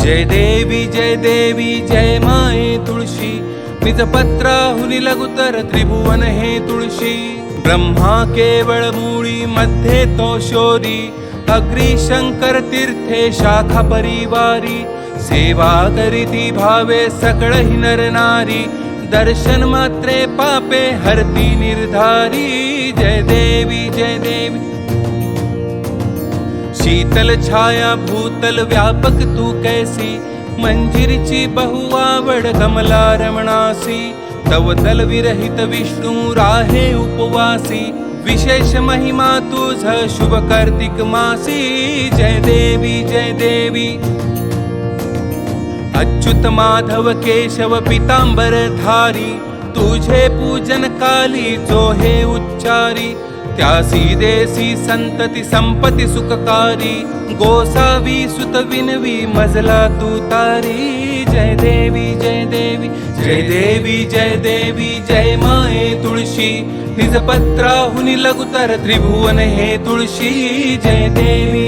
जय देवी जय देवी जय माये तुळशी. निज पत्राहुनी लघुतर त्रिभुवन हे तुळशी. ब्रह्मा केवळ मूळी मध्ये तो शोरी. अग्री शंकर तीर्थे शाखा परिवारी. सेवा करीती भावे सकळ हि नर नारी. दर्शन मात्रे पापे हरती निर्धारी. जय देवी जय देवी. शीतल छाया भूतल व्यापक तू कैसी? मंजिरीची बहुआवड कमला रमणासी। तव तल विरहित विष्णू राहे उपवासी। विशेष महिमा तुझ शुभ कार्तिक मासी। जय देवी जय देवी। अच्युत माधव केशव पितांबर धारी। तुझे पूजन काली जो हे उच्चारी। त्यासी देसी संतती संपती सुखकारी गोसावी सुत विनवी मजला तू तारी। जय देवी जय देवी जय देवी जय देवी जय माये तुळशी निज पत्राहुनी लघुतर त्रिभुवन हे तुळशी जय देवी